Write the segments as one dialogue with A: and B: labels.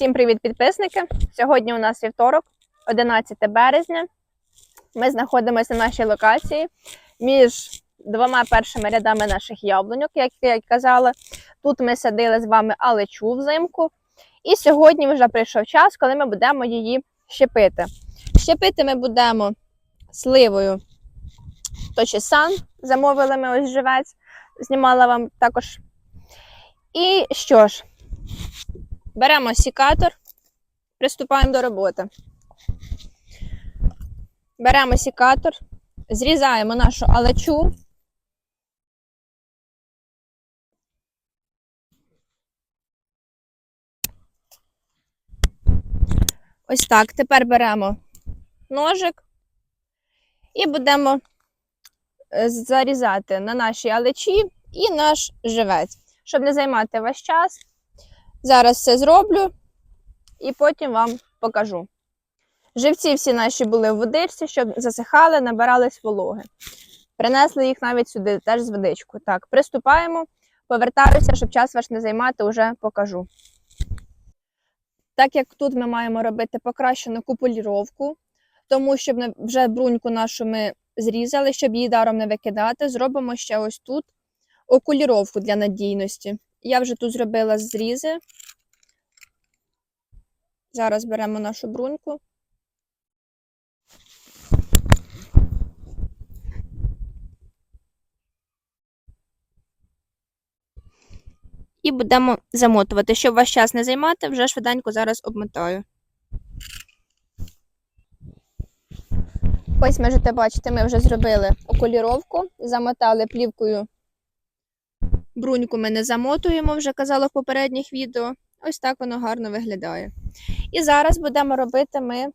A: Всім привіт, підписники! Сьогодні у нас вівторок, 11 березня. Ми знаходимося на нашій локації між двома першими рядами наших яблуньок, як я казала. Тут ми садили з вами алечу взимку. І сьогодні вже прийшов час, коли ми будемо її щепити. Щепити ми будемо сливою Точісан. Замовили ми ось живець, знімала вам також. І що ж, Беремо сікатор, приступаємо до роботи. Беремо сікатор, зрізаємо нашу алечу. Ось так. Тепер беремо ножик і будемо е, зарізати на нашій алечі і наш живець, щоб не займати ваш час. Зараз все зроблю і потім вам покажу. Живці всі наші були в водичці, щоб засихали, набирались вологи. Принесли їх навіть сюди, теж з водичкою. Так, приступаємо. Повертаюся, щоб час ваш не займати, вже покажу. Так як тут ми маємо робити покращену купуліровку, тому щоб вже бруньку нашу ми зрізали, щоб її даром не викидати, зробимо ще ось тут окуліровку для надійності. Я вже тут зробила зрізи. Зараз беремо нашу бруньку. І будемо замотувати. Щоб ваш час не займати, вже швиденько зараз обмотаю. Ось можете бачити, ми вже зробили окуліровку, замотали плівкою Бруньку ми не замотуємо, вже казала в попередніх відео. Ось так воно гарно виглядає. І зараз будемо робити ми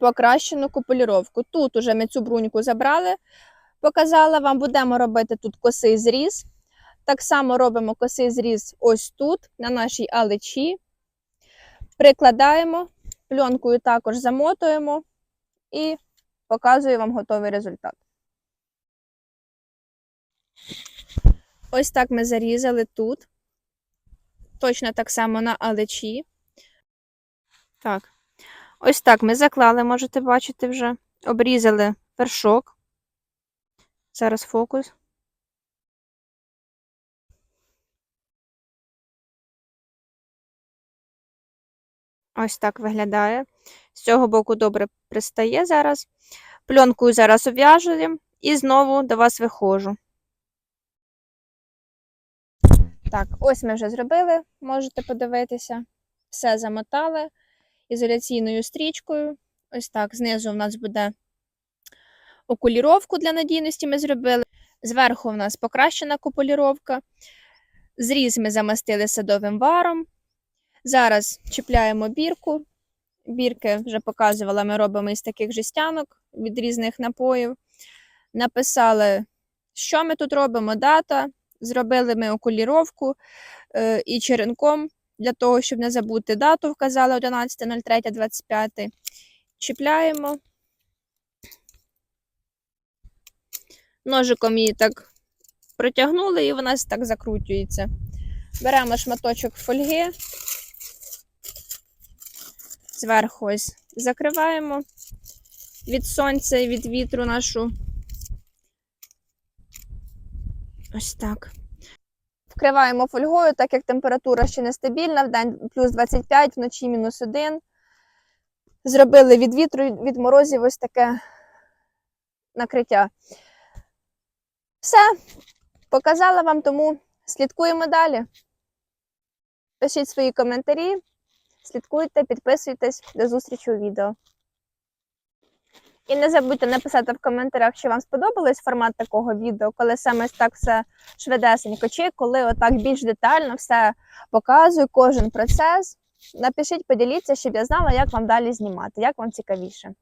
A: покращену купуліровку. Тут уже ми цю бруньку забрали, показала вам, будемо робити тут косий зріз. Так само робимо косий зріз ось тут, на нашій алечі. Прикладаємо, пленкою також замотуємо і показую вам готовий результат. Ось так ми зарізали тут. Точно так само на алечі. Так. Ось так ми заклали, можете бачити вже. Обрізали вершок. Зараз фокус. Ось так виглядає. З цього боку добре пристає зараз. Пленкою зараз обв'яжуємо і знову до вас виходжу. Так, ось ми вже зробили, можете подивитися. Все замотали ізоляційною стрічкою. Ось так, знизу в нас буде окуліровку для надійності ми зробили. Зверху в нас покращена куполіровка. Зріз ми замастили садовим варом. Зараз чіпляємо бірку. Бірки вже показувала, ми робимо із таких жестянок від різних напоїв. Написали, що ми тут робимо, дата. Зробили ми окуліровку е, і черенком для того, щоб не забути дату, вказали 11.03.25. Чіпляємо. Ножиком її так протягнули, і вона так закручується. Беремо шматочок фольги, зверху ось закриваємо від сонця і від вітру нашу Ось так. Вкриваємо фольгою, так як температура ще нестабільна, в день плюс 25, вночі мінус 1. Зробили від вітру, від морозів ось таке накриття. Все, показала вам, тому слідкуємо далі. Пишіть свої коментарі, слідкуйте, підписуйтесь. До зустрічі у відео. І не забудьте написати в коментарях, чи вам сподобалось формат такого відео, коли саме так все швидесенько, чи коли отак більш детально все показую, кожен процес. Напишіть, поділіться, щоб я знала, як вам далі знімати, як вам цікавіше.